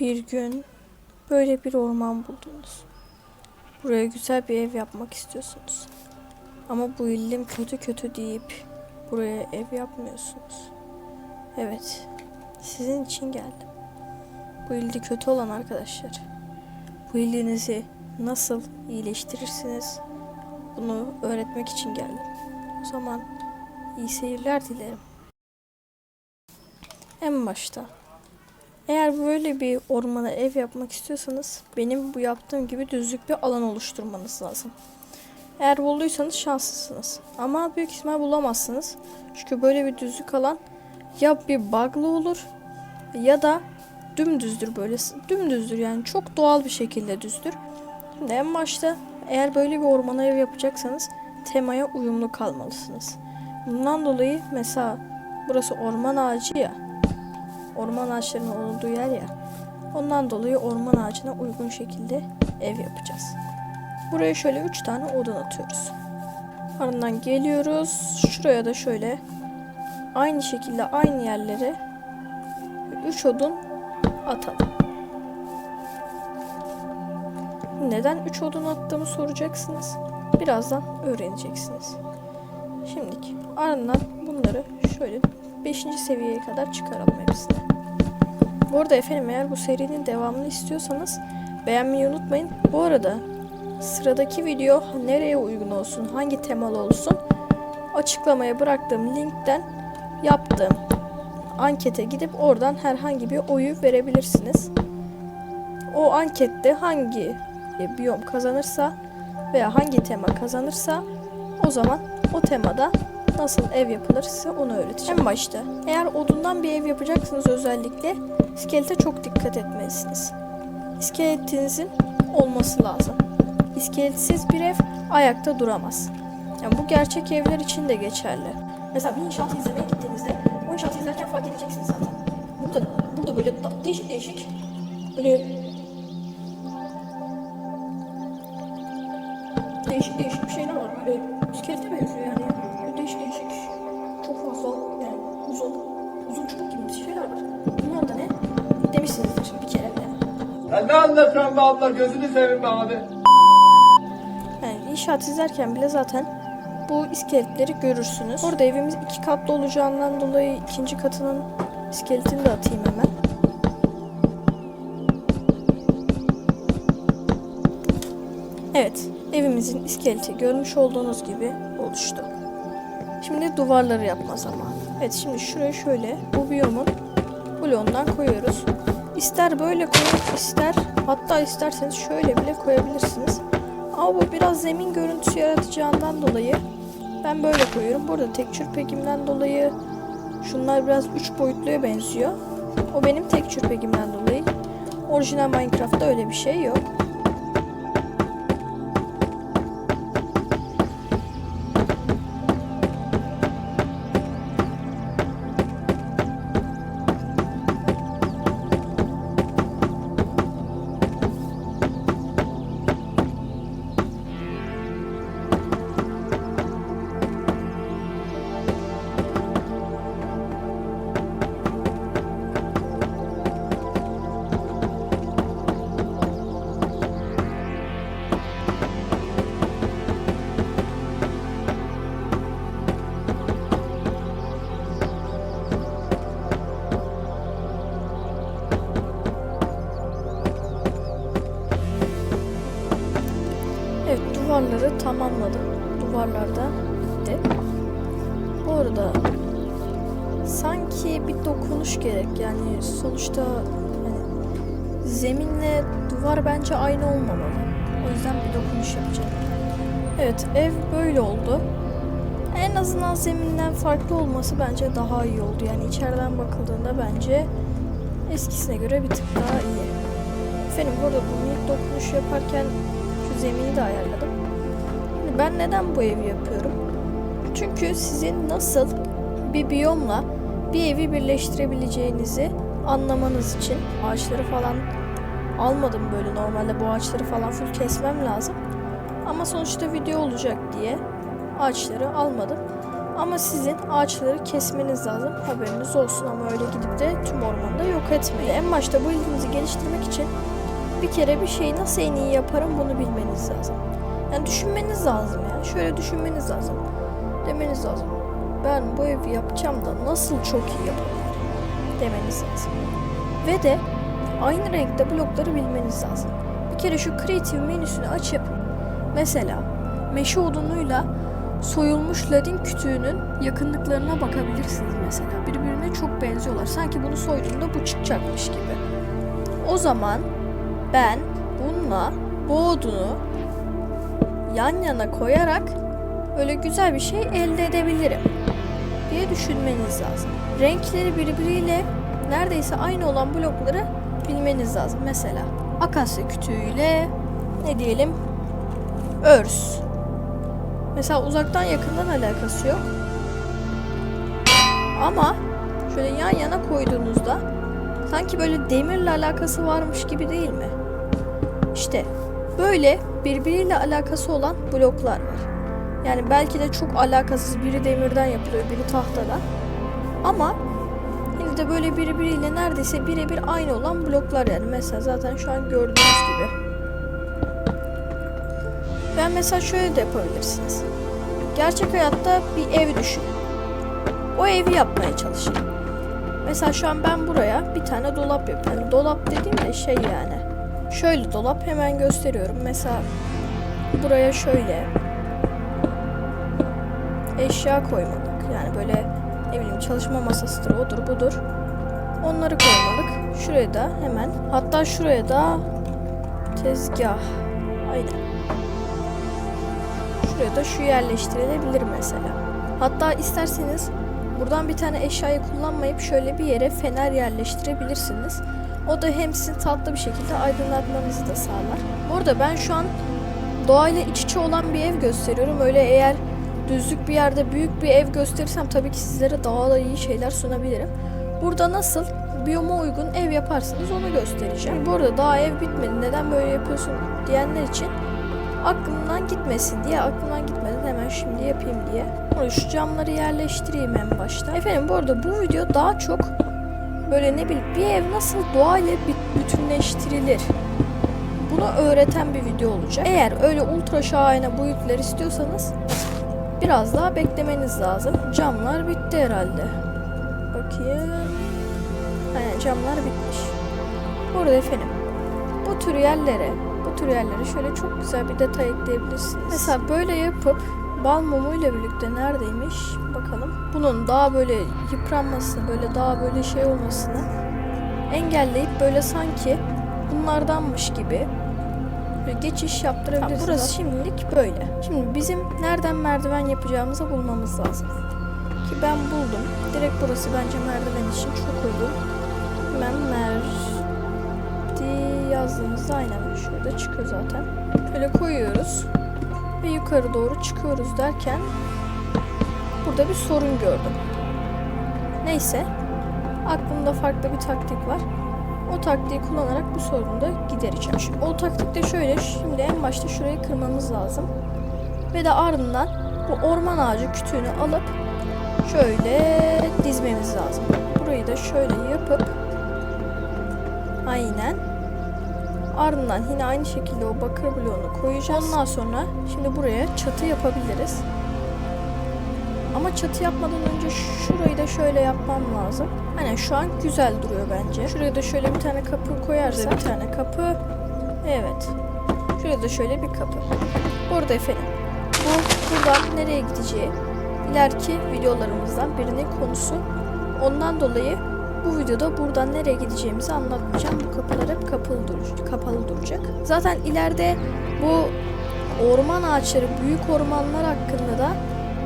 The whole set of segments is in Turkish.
Bir gün böyle bir orman buldunuz. Buraya güzel bir ev yapmak istiyorsunuz. Ama bu illim kötü kötü deyip buraya ev yapmıyorsunuz. Evet, sizin için geldim. Bu ildi kötü olan arkadaşlar. Bu ildinizi nasıl iyileştirirsiniz bunu öğretmek için geldim. O zaman iyi seyirler dilerim. En başta eğer böyle bir ormana ev yapmak istiyorsanız benim bu yaptığım gibi düzlük bir alan oluşturmanız lazım. Eğer bulduysanız şanslısınız. Ama büyük ihtimal bulamazsınız. Çünkü böyle bir düzlük alan ya bir bug'lı olur ya da dümdüzdür böyle. Dümdüzdür yani çok doğal bir şekilde düzdür. Şimdi en başta eğer böyle bir ormana ev yapacaksanız temaya uyumlu kalmalısınız. Bundan dolayı mesela burası orman ağacı ya. Orman ağaçlarının olduğu yer ya. Ondan dolayı orman ağacına uygun şekilde ev yapacağız. Buraya şöyle 3 tane odun atıyoruz. Ardından geliyoruz. Şuraya da şöyle aynı şekilde aynı yerlere 3 odun atalım. Neden 3 odun attığımı soracaksınız. Birazdan öğreneceksiniz. Şimdilik ardından bunları şöyle 5. seviyeye kadar çıkaralım hepsini. Bu arada efendim eğer bu serinin devamını istiyorsanız beğenmeyi unutmayın. Bu arada sıradaki video nereye uygun olsun, hangi temalı olsun açıklamaya bıraktığım linkten yaptığım ankete gidip oradan herhangi bir oyu verebilirsiniz. O ankette hangi biyom kazanırsa veya hangi tema kazanırsa o zaman o temada nasıl ev yapılır size onu öğreteceğim. En başta eğer odundan bir ev yapacaksınız özellikle iskelete çok dikkat etmelisiniz. İskeletinizin olması lazım. İskeletsiz bir ev ayakta duramaz. Yani bu gerçek evler için de geçerli. Mesela bir inşaat izlemeye gittiğinizde o inşaatı izlerken fark edeceksiniz zaten. Burada, burada böyle değişik değişik böyle değişik değişik bir şeyler var. Böyle iskelete benziyor yani. Ne anlatıyorsun be abla gözünü seveyim be abi. Yani inşaat izlerken bile zaten bu iskeletleri görürsünüz. Orada evimiz iki katlı olacağından dolayı ikinci katının iskeletini de atayım hemen. Evet, evimizin iskeleti görmüş olduğunuz gibi oluştu. Şimdi duvarları yapma zamanı. Evet, şimdi şuraya şöyle bu biyomun bloğundan koyuyoruz. İster böyle koyun, ister hatta isterseniz şöyle bile koyabilirsiniz. Ama bu biraz zemin görüntüsü yaratacağından dolayı ben böyle koyuyorum. Burada tekçür pekimden dolayı şunlar biraz üç boyutluya benziyor. O benim tekçür pekimden dolayı. Orijinal Minecraft'ta öyle bir şey yok. Duvarları tamamladım. Duvarlarda bitti. Bu arada sanki bir dokunuş gerek yani sonuçta hani zeminle duvar bence aynı olmamalı. O yüzden bir dokunuş yapacağım. Evet ev böyle oldu. En azından zeminden farklı olması bence daha iyi oldu. Yani içeriden bakıldığında bence eskisine göre bir tık daha iyi. Efendim burada bu minik dokunuş yaparken şu zemini de ayarladım. Ben neden bu evi yapıyorum? Çünkü sizin nasıl bir biyomla bir evi birleştirebileceğinizi anlamanız için ağaçları falan almadım böyle normalde bu ağaçları falan full kesmem lazım. Ama sonuçta video olacak diye ağaçları almadım. Ama sizin ağaçları kesmeniz lazım. Haberiniz olsun ama öyle gidip de tüm ormanı da yok etmeyin. En başta bu ilginizi geliştirmek için bir kere bir şeyi nasıl en iyi yaparım bunu bilmeniz lazım. Yani düşünmeniz lazım yani. Şöyle düşünmeniz lazım. Demeniz lazım. Ben bu evi yapacağım da nasıl çok iyi yapabilirim demeniz lazım. Ve de aynı renkte blokları bilmeniz lazım. Bir kere şu creative menüsünü açıp mesela meşe odunuyla soyulmuş ladin kütüğünün yakınlıklarına bakabilirsiniz mesela. Birbirine çok benziyorlar. Sanki bunu soyduğunda bu çıkacakmış gibi. O zaman ben bununla bu odunu yan yana koyarak böyle güzel bir şey elde edebilirim diye düşünmeniz lazım. Renkleri birbiriyle neredeyse aynı olan blokları bilmeniz lazım. Mesela akasya kütüğüyle ne diyelim örs. Mesela uzaktan yakından alakası yok. Ama şöyle yan yana koyduğunuzda sanki böyle demirle alakası varmış gibi değil mi? İşte böyle birbiriyle alakası olan bloklar var. Yani belki de çok alakasız biri demirden yapılıyor, biri tahtadan. Ama yine de böyle birbiriyle neredeyse birebir aynı olan bloklar yani. Mesela zaten şu an gördüğünüz gibi. Ben mesela şöyle de yapabilirsiniz. Gerçek hayatta bir ev düşünün. O evi yapmaya çalışın. Mesela şu an ben buraya bir tane dolap yapıyorum. Dolap dediğim de şey yani. Şöyle dolap hemen gösteriyorum. Mesela buraya şöyle eşya koymadık. Yani böyle ne bileyim çalışma masasıdır, odur budur. Onları koymadık. Şuraya da hemen hatta şuraya da tezgah. Aynen. Şuraya da şu yerleştirilebilir mesela. Hatta isterseniz buradan bir tane eşyayı kullanmayıp şöyle bir yere fener yerleştirebilirsiniz. O da hem sizin tatlı bir şekilde aydınlatmanızı da sağlar. Bu arada ben şu an doğayla iç içe olan bir ev gösteriyorum. Öyle eğer düzlük bir yerde büyük bir ev gösterirsem tabii ki sizlere daha da iyi şeyler sunabilirim. Burada nasıl biyoma uygun ev yaparsınız onu göstereceğim. Bu arada daha ev bitmedi neden böyle yapıyorsun diyenler için aklımdan gitmesin diye aklımdan gitmeden hemen şimdi yapayım diye. Şu camları yerleştireyim en başta. Efendim bu arada bu video daha çok böyle ne bileyim bir ev nasıl doğayla bütünleştirilir bunu öğreten bir video olacak. Eğer öyle ultra şahane boyutlar istiyorsanız biraz daha beklemeniz lazım. Camlar bitti herhalde. Bakayım. Aynen camlar bitmiş. Bu arada efendim bu tür yerlere bu tür yerlere şöyle çok güzel bir detay ekleyebilirsiniz. Mesela böyle yapıp bal mumuyla birlikte neredeymiş bakalım. Bunun daha böyle yıpranmasını böyle daha böyle şey olmasını engelleyip böyle sanki bunlardanmış gibi geçiş yaptırabilirsiniz. burası şimdilik böyle. Şimdi bizim nereden merdiven yapacağımızı bulmamız lazım. Ki ben buldum. Direkt burası bence merdiven için çok uygun. Hemen merdi yazdığımızda aynen şurada çıkıyor zaten. Böyle koyuyoruz ve yukarı doğru çıkıyoruz derken burada bir sorun gördüm. Neyse aklımda farklı bir taktik var. O taktiği kullanarak bu sorunu da gidereceğim. Şimdi o taktik de şöyle. Şimdi en başta şurayı kırmamız lazım. Ve de ardından bu orman ağacı kütüğünü alıp şöyle dizmemiz lazım. Burayı da şöyle yapıp aynen ardından yine aynı şekilde o bakır bloğunu koyacağız. Ondan sonra şimdi buraya çatı yapabiliriz. Ama çatı yapmadan önce şurayı da şöyle yapmam lazım. Hani şu an güzel duruyor bence. Şuraya da şöyle bir tane kapı koyarsak. Bir tane kapı. Evet. Şuraya da şöyle bir kapı. Bu arada efendim. Bu buradan nereye gideceği ileriki videolarımızdan birinin konusu. Ondan dolayı bu videoda buradan nereye gideceğimizi anlatmayacağım. Bu kapılar hep kapalı, dur kapalı duracak. Zaten ileride bu orman ağaçları, büyük ormanlar hakkında da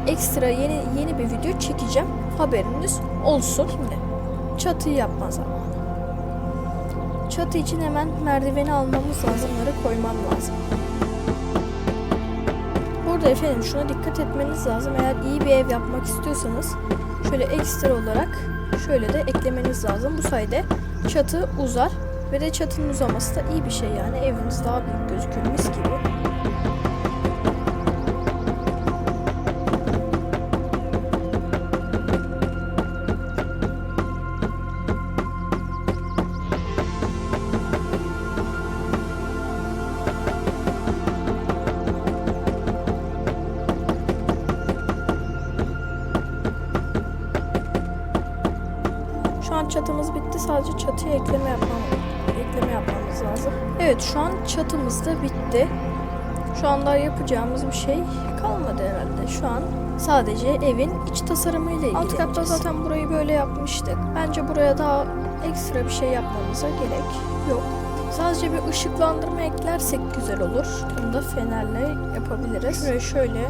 ekstra yeni yeni bir video çekeceğim. Haberiniz olsun. Şimdi çatıyı yapma zamanı. Çatı için hemen merdiveni almamız lazım. Bunları koymam lazım. Burada efendim şuna dikkat etmeniz lazım. Eğer iyi bir ev yapmak istiyorsanız şöyle ekstra olarak şöyle de eklemeniz lazım. Bu sayede çatı uzar ve de çatının uzaması da iyi bir şey yani. Eviniz daha büyük gözükür mis gibi. Çatımız bitti. Sadece çatıya ekleme yapmam, ekleme yapmamız lazım. Evet şu an çatımız da bitti. Şu anda yapacağımız bir şey kalmadı herhalde. Şu an sadece evin iç tasarımıyla ilgili. Alt katta zaten burayı böyle yapmıştık. Bence buraya daha ekstra bir şey yapmamıza gerek yok. Sadece bir ışıklandırma eklersek güzel olur. Bunu da fenerle yapabiliriz. Şuraya şöyle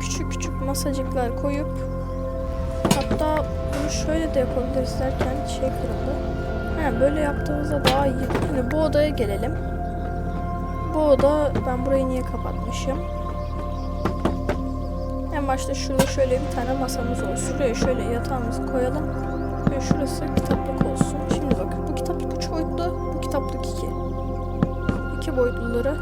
küçük küçük masacıklar koyup şöyle de yapabiliriz derken şey kırıldı. He, böyle yaptığımızda daha iyi. Şimdi bu odaya gelelim. Bu oda ben burayı niye kapatmışım? En başta şurada şöyle bir tane masamız olsun. Şuraya şöyle yatağımızı koyalım. Ve şurası kitaplık olsun. Şimdi bak bu kitaplık 3 boyutlu, bu kitaplık 2. İki boyutluları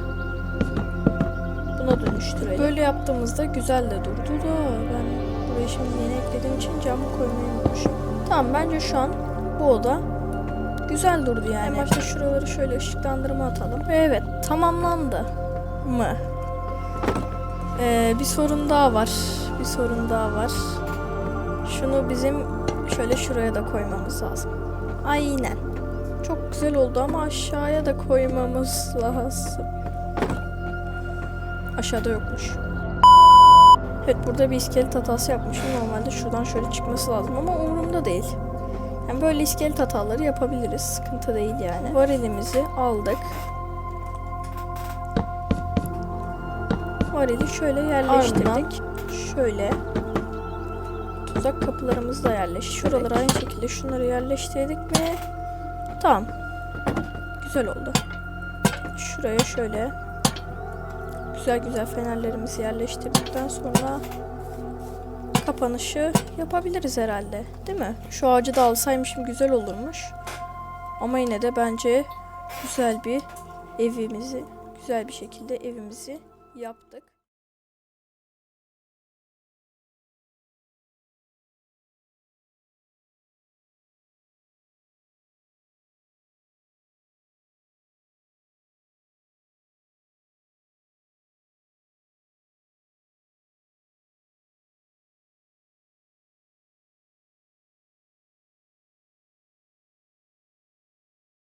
buna dönüştürelim. Böyle yaptığımızda güzel de durdu da ben buraya şimdi yeni eklediğim için cam koymayı unutmuşum. Tamam bence şu an bu oda güzel durdu yani. En başta şuraları şöyle ışıklandırma atalım. Ve evet tamamlandı mı? Ee, bir sorun daha var. Bir sorun daha var. Şunu bizim şöyle şuraya da koymamız lazım. Aynen. Çok güzel oldu ama aşağıya da koymamız lazım. Aşağıda yokmuş. Evet burada bir iskelet hatası yapmışım. Normalde şuradan şöyle çıkması lazım ama umurumda değil. Yani böyle iskelet hataları yapabiliriz. Sıkıntı değil yani. Varilimizi aldık. Varili şöyle yerleştirdik. Şöyle tuzak kapılarımızı da yerleştirdik. Şuraları aynı şekilde şunları yerleştirdik mi? Tamam. Güzel oldu. Şuraya şöyle güzel güzel fenerlerimizi yerleştirdikten sonra kapanışı yapabiliriz herhalde. Değil mi? Şu ağacı da alsaymışım güzel olurmuş. Ama yine de bence güzel bir evimizi güzel bir şekilde evimizi yaptık.